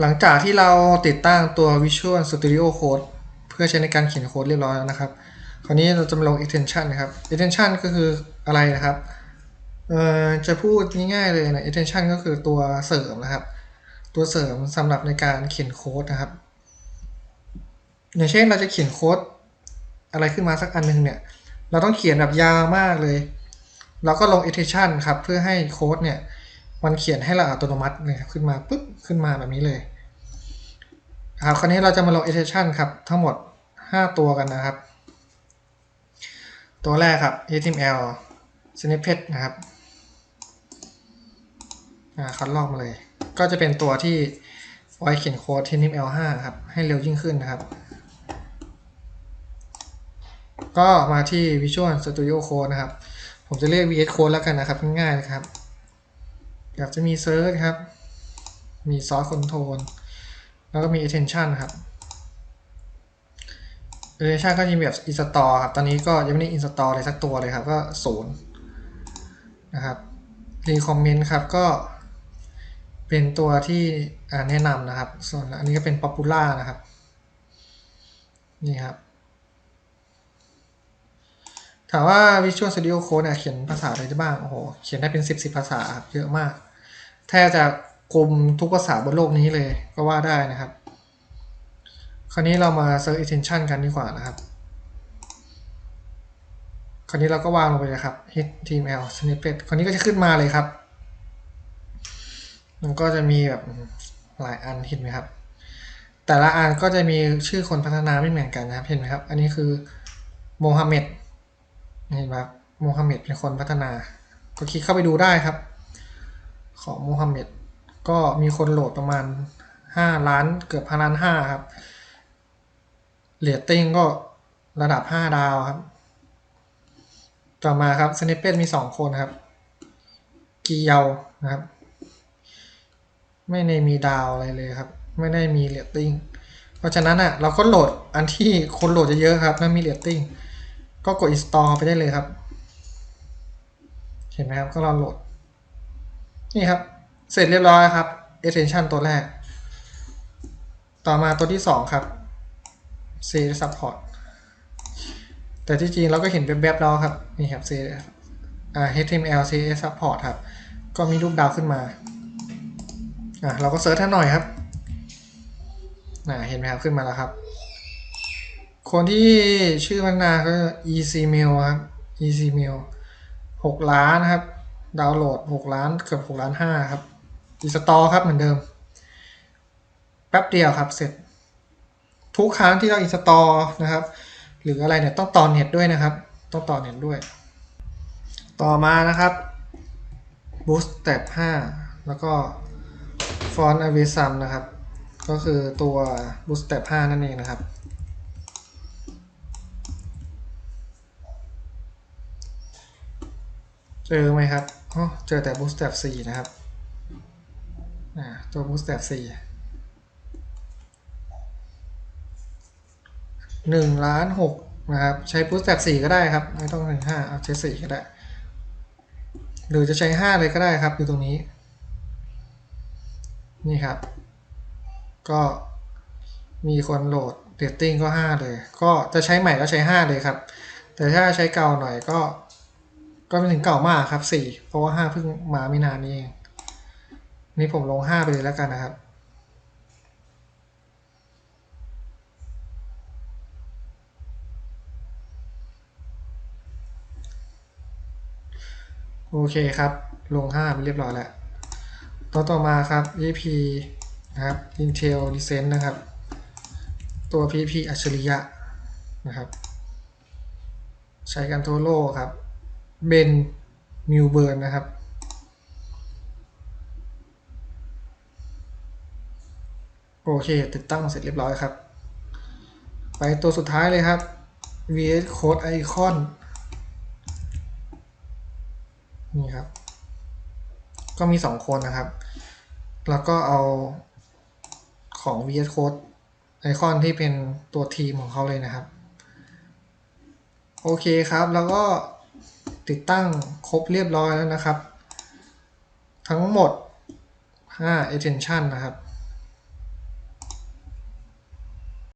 หลังจากที่เราติดตั้งตัว Visual Studio Code เพื่อใช้ในการเขียนโค้ดเรียบร้อยแล้วนะครับ คราวนี้เราจะมาลง extension นะครับ extension ก็คืออะไรนะครับ เอ่อ จะพูดง่ายๆเลยนะ extension ก็คือตัวเสริมนะครับ ตัวเสริมสำหรับในการเขียนโค้ดนะครับ อย่างเช่นเราจะเขียนโค้ดอะไรขึ้นมาสักอันหนึงเนี่ย เราต้องเขียนแบบยาวมากเลย เราก็ลง extension ครับ เพื่อให้โค้ดเนี่ย มันเขียนให้เราอัตโนมัติเลยครับขึ้นมาปุ๊บขึ้นมาแบบนี้เลยครับคราวนี้เราจะมาลง extension ครับทั้งหมด 5 ตัวกันนะครับ ตัวแรกครับ HTML snippet นะครับอ่าคัดลอกมาเลย ก็จะเป็นตัวที่ไว้เขียนโค้ด HTML5 ครับ ให้เร็วยิ่งขึ้นนะครับ ก็มาที่ Visual Studio Code นะครับ ผมจะเรียก VS Code แล้วกันนะครับ ง่ายๆนะครับ อยากจะมี Search ครับ มี Source Control แล้วก็มี Attention ครับ Attention ก็จะมีแบบ Install ครับ ตอนนี้ก็ยังไม่ได้ Install เลยสักตัวเลยครับ ก็ศูนย์นะครับ Recommend ครับก็เป็นตัวที่แนะนำนะครับ ส่วนอันนี้ก็เป็น Popular นะครับ นี่ครับถามว่า Visual Studio Code เนี่ยเขียนภาษาอะไรได้บ้าง โอ้โห เขียนได้เป็น 10 10 ภาษาครับ เยอะมาก แทบจะคุมทุกภาษาบนโลกนี้เลยก็ว่าได้นะครับ คราวนี้เรามา search extension กันดีกว่านะครับ คราวนี้เราก็วางลงไปเลยครับ html snippet คราวนี้ก็จะขึ้นมาเลยครับ มันก็จะมีแบบหลายอันเห็นไหมครับ แต่ละอันก็จะมีชื่อคนพัฒนาไม่เหมือนกันนะครับ เห็นไหมครับ อันนี้คือโมฮัมเหม็ดเห็นไหมครับโมฮัมเหม็ดเป็นคนพัฒนา ก็คลิกเข้าไปดูได้ครับ ของโมฮัมเหม็ดก็มีคนโหลดประมาณ 5 ล้านเกือบพันล้านห้าครับเรตติ้งก็ระดับ 5 ดาวครับ ต่อมาครับสเนปเป t มี 2 คนครับ กีเยานะครับ ไม่ได้มีดาวอะไรเลยครับ ไม่ได้มีเรตติ้งเพราะฉะนั้นอะเราก็โหลดอันที่คนโหลดเยอะๆครับแล้วมีเรตติ้งก็กด install ไปได้เลยครับ เห็นไหมครับ ก็เรอโหลด นี่ครับ เสร็จเรียบร้อยครับ extension ตัวแรก ต่อมาตัวที่ 2 ครับ C support แต่ที่จริงเราก็เห็นแบบๆแล้วครับ นี่ครับ C HTML CSS support ครับ ก็มีรูปดาวขึ้นมาอะเราก็เซิร์ชท่านหน่อยครับน่ะเห็นไหมครับขึ้นมาแล้วครับ คนที่ชื่อพัฒนาก็ ECMail ครับ ECMail 6ล้านนะครับ ดาวน์โหลด6ล้านเกือบ6ล้าน5ครับอินสตอลครับเหมือนเดิม แป๊บเดียวครับเสร็จ ทุกครั้งที่เราอินสตอลนะครับ หรืออะไรเนี่ยต้องต่อเน็ตด้วยนะครับ ต้องต่อเน็ตด้วย ต่อมานะครับ Bootstrap 5แล้วก็ Font a v i s u m นะครับ ก็คือตัว Bootstrap 5นั่นเองนะครับเจอไหมครับ อ๋อเจอแต่ Bootstrap 4นะครับตัว Bootstrap 4หนึ่งล้านหกนะครับ ใช้ Bootstrap 4ก็ได้ครับ ไม่ต้องถึงห้าเอาใช้4ก็ได้ หรือจะใช้5เลยก็ได้ครับ อยู่ตรงนี้ นี่ครับ ก็มีคนโหลดเรตติ้งก็ 5 เลย ก็จะใช้ใหม่ก็ใช้ 5 เลยครับ แต่ถ้าใช้เก่าหน่อยก็ ก็ไม่ถึงเก่ามากครับ4เพราะว่า5เพิ่งมาไม่นานนี้เองนี่ผมลง5ไปเลยแล้วกันนะครับ โอเคครับ ลง5ไปเรียบร้อยแล้วต่อต่อมาครับ EP นะครับ Intel Recent นะครับ ตัว PP อัจฉริยะนะครับ ใช้กันทั่วโลกครับ เบนมิวเบิร์นนะครับ โอเค ติดตั้งเสร็จเรียบร้อยครับ ไปตัวสุดท้ายเลยครับ VS Code Icon นี่ครับ ก็มี 2 คนนะครับ แล้วก็เอาของ VS Code Icon ที่เป็นตัวทีมของเขาเลยนะครับ โอเคครับแล้วก็ ติดตั้งครบเรียบร้อยแล้วนะครับ ทั้งหมด 5 attention นะครับ